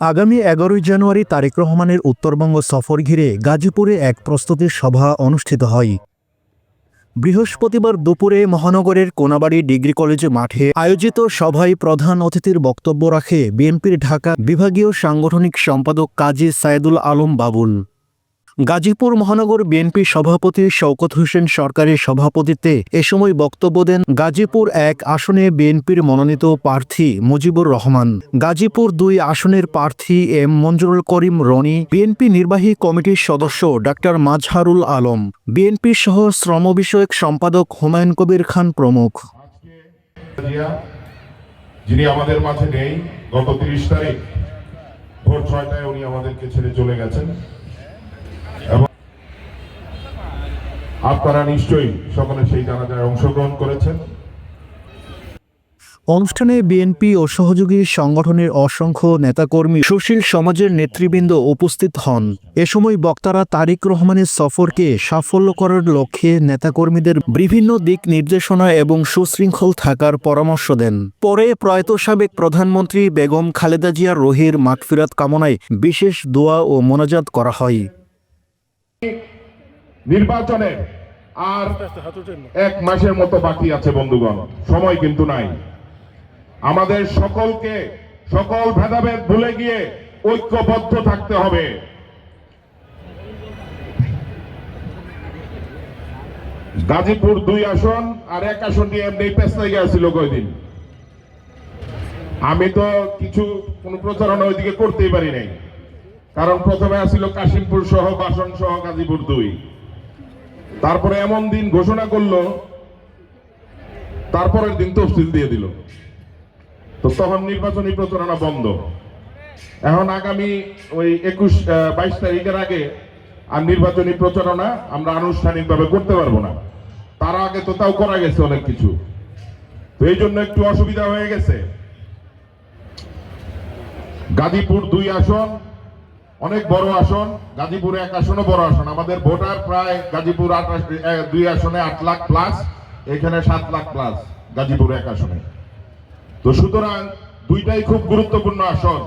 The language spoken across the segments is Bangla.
আগামী এগারোই জানুয়ারি তারেক রহমানের উত্তরবঙ্গ সফর ঘিরে গাজীপুরে এক প্রস্তুতির সভা অনুষ্ঠিত হয়। বৃহস্পতিবার দুপুরে মহানগরের কোনাবাড়ি ডিগ্রি কলেজে মাঠে আয়োজিত সভায় প্রধান অতিথির বক্তব্য রাখে বিএনপির ঢাকা বিভাগীয় সাংগঠনিক সম্পাদক কাজী সায়েদুল আলম বাবুল। গাজীপুর মহানগর বিএনপি সভাপতি শওকত হোসেন সরকারের সভাপতিত্বে এ সময় বক্তব্য দেন গাজীপুর এক আসনে বিএনপির মনোনীত প্রার্থী মুজিবুর রহমান। গাজীপুর দুই আসনের প্রার্থী এম মঞ্জুরুল করিম রনি, বিএনপি নির্বাহী কমিটির সদস্য ডাক্তার মাজহারুল আলম, বিএনপি সহ শ্রম বিষয়ক সম্পাদক হুমায়ুন কবির খান প্রমুখ। যিনি আমাদের মাঝে নেই, গত তিরিশ তারিখ, ভোর ছয়টায় উনি আমাদেরকে ছেড়ে চলে গেছেন এবং আপনারা নিশ্চয়ই সকলে সেই জানাজায় অংশগ্রহণ করেছেন। অনুষ্ঠানে বিএনপি ও সহযোগী সংগঠনের অসংখ্য নেতাকর্মী সুশীল সমাজের নেতৃবৃন্দ উপস্থিত হন। এ সময় বক্তারা তারিক রহমানের সফরকে সাফল্য করার লক্ষ্যে নেতাকর্মীদের বিভিন্ন দিক নির্দেশনা এবং সুশৃঙ্খল থাকার পরামর্শ দেন। পরে প্রয়াত সাবেক প্রধানমন্ত্রী বেগম খালেদা জিয়া রহির মাগফিরাত কামনায় বিশেষ দোয়া ও মোনাজাত করা হয়। নির্বাচনে আর এক মাসের মতো বাকি আছে বন্ধুগণ। সময় কিন্তু নাই। আমাদের সকলকে সকল ভেদাভেদ ভুলে গিয়ে ঐক্যবদ্ধ থাকতে হবে। গাজীপুর দুই আসন আর এক আসন নিয়ে এমনি পেছনে গিয়েছিল কয়দিন। আমি তো কিছু কোনো প্রচারণা ওইদিকে করতেই পারি নাই। কারণ প্রথমে আসছিল কাশিমপুর সহ বাসন সহ গাজীপুর দুই। তারপরে এমন দিন ঘোষণা করল, তারপরের দিন তফসিল দিয়ে দিল। তো তখন নির্বাচনী প্রচারণা বন্ধ। এখন আগামী ওই একুশ বাইশ তারিখের আগে আর নির্বাচনী প্রচারণা আমরা আনুষ্ঠানিকভাবে করতে পারব না। তার আগে তো তাও করা গেছে অনেক কিছু। তো এই জন্য একটু অসুবিধা হয়ে গেছে। গাজীপুর দুই আসন অনেক বড় আসন, গাজীপুর এক আসনও বড় আসন। আমাদের ভোটার প্রায় গাজীপুর আঠাশ দুই আসনে আট লাখ প্লাস এখানে সাত লাখ প্লাস গাজীপুর এক আসনে। তো সুতরাং দুইটাই খুব গুরুত্বপূর্ণ আসন।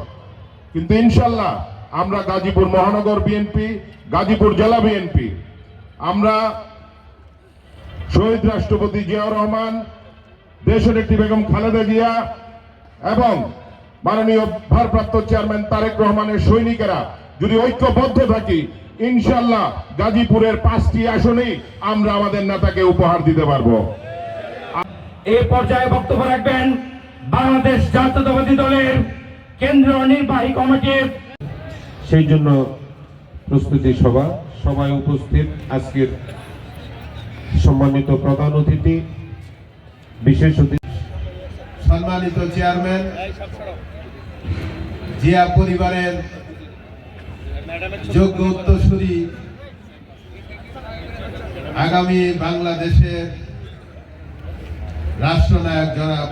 কিন্তু ইনশাল্লাহ আমরা গাজীপুর মহানগর বিএনপি গাজীপুর জেলা বিএনপি আমরা শহীদ রাষ্ট্রপতি জিয়াউর রহমান দেশনেত্রী বেগম খালেদা জিয়া এবং মাননীয় ভারপ্রাপ্ত চেয়ারম্যান তারেক রহমানের সৈনিকেরা যদি ঐক্যবদ্ধ থাকি ইনশাল্লাহ গাজীপুরের পাঁচটি আসনেই আমরা আমাদের নেতাকে উপহার দিতে পারব। এই পর্যায়ে বক্তব্য রাখবেন বাংলাদেশ জাতীয়তাবাদী দলের কেন্দ্রীয় নির্বাহী কমিটির। সেই জন্য প্রস্তুতি সভা সবাই উপস্থিত আজকের সম্মানিত প্রধান অতিথি বিশেষ অতিথি সম্মানিত চেয়ারম্যান জিয়া পরিবারের যোগ্য উত্তরসূরি আগামী বাংলাদেশের রাষ্ট্রনায়ক জনাব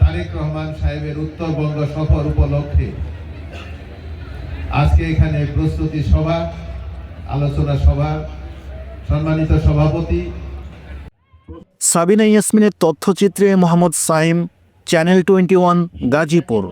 তারেক রহমান সাহেবের উত্তরবঙ্গ সফর উপলক্ষে আজকে এখানে প্রস্তুতি সভা আলোচনা সভা সম্মানিত সভাপতি। সাবিনা ইয়াসমিনের তথ্যচিত্রে Mohammad Saim channel twenty one Gazipur.